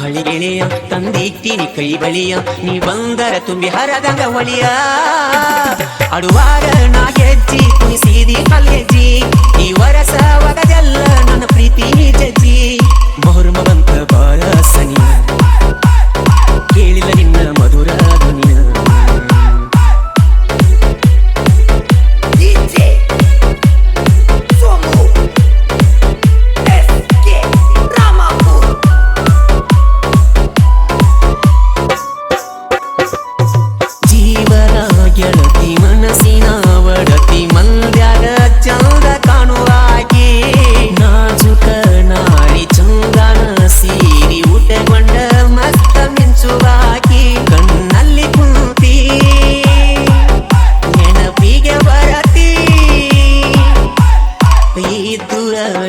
ಹಳಿಗೆಣೆಯ ತಂದಿಟ್ಟಿನಿ ಕೈ ಬಳಿಯ ನೀ ಬಂದರ ತುಂಬಿ ಹರಗಂಗ ಒಳಿಯ ಅಡುವಾರ ನಾಗೆ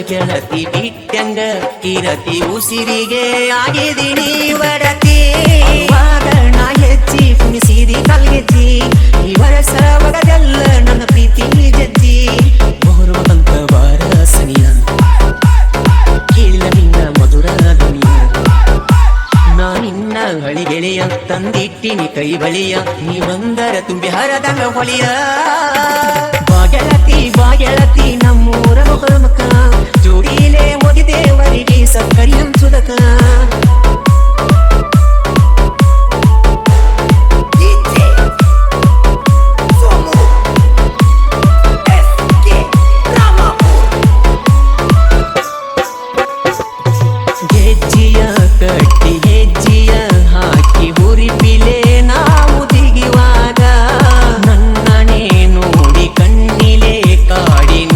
ಗೆಳತಿ ಬಿಟ್ಟಂಗ ಕಿರತಿ ಉಸಿರಿಗೆ ಆಗಿದೀನಿ ವರತಿ ನಾ ಹೆಚ್ಚಿ ಪುಣಿಸಿದಿ ಕಲ್ಗೆಜ್ಜಿ. ಈ ವರಸ ಒಗದೆಲ್ಲ ನನ್ನ ಪ್ರೀತಿ ಜಜ್ಜಿ ಗೌರವಂತ ಬಾರ ಸನಿಯ. ಕೇಳಿಲ್ಲ ನಿನ್ನ ಮಧುರ ಧ್ವನಿಯ. ನಾ ನಿನ್ನ ಹಳಿ ಗೆಳೆಯ ತಂದಿಟ್ಟಿನಿ ಕೈ ಬಳಿಯ. ನೀ ಬಂದರ ತುಂಬಿ ಹರದಂಗ ಹೊಳಿಯ. ಬಾಗೆಳತಿ ಬಾಗೆಳತಿ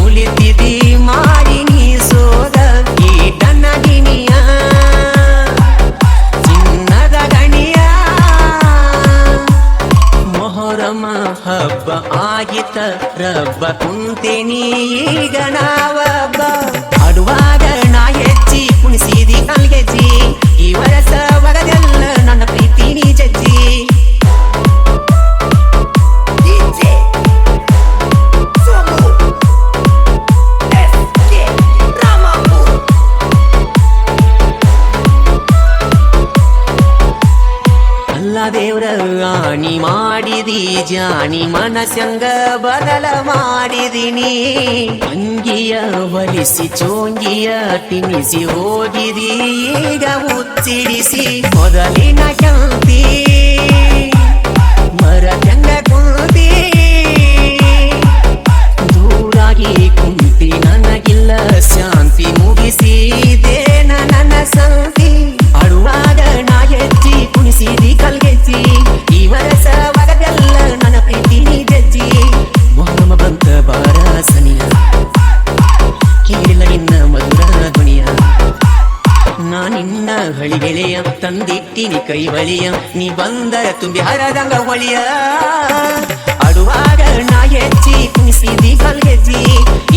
ಕಾಡಿ ನುಲಿತಿದಿ ಮಾಡಿ ನೀ ಸೋದ ಹಬ್ಬ ಆಗಿತ ರಬ್ಬ ಕುಂತೆ ನಾವಬ್ಬ ಅಲ್ಲ ದೇವ್ರ ಆಣಿ ಮಾಡಿದಿ ಜಾನಿ ಮನಸ್ಸಂಗ ಬದಲ ಮಾಡಿದಿನಿ ಅಂಗಿಯ ಒಲಿಸಿ ಚೋಂಗಿಯ ತಿನಿಸಿ ಹೋಗಿದಿ ಈಗ ಮುಚ್ಚಿಡಿಸಿ ಮೊದಲಿನ ಕಂತಿ ನಿನ್ನ ಹಳಿ ಗೆಳೆಯ ತಂದಿಟ್ಟಿನಿ ಕೈ ಬಳಿಯ ನೀ ಬಂದರ ತುಂಬಿ ಹರದಂಗ ಹೊಳಿಯ. ಅಡುವಾಗ ನಾ ಹೆಚ್ಚಿ ಕುಣಿಸಿದಿ ಕಲ್ಗೆಜ್ಜಿ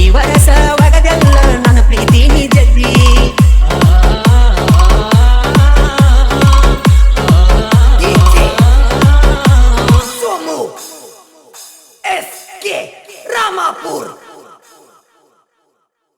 ಈ ವರಸ ಒಗದೆಲ್ಲ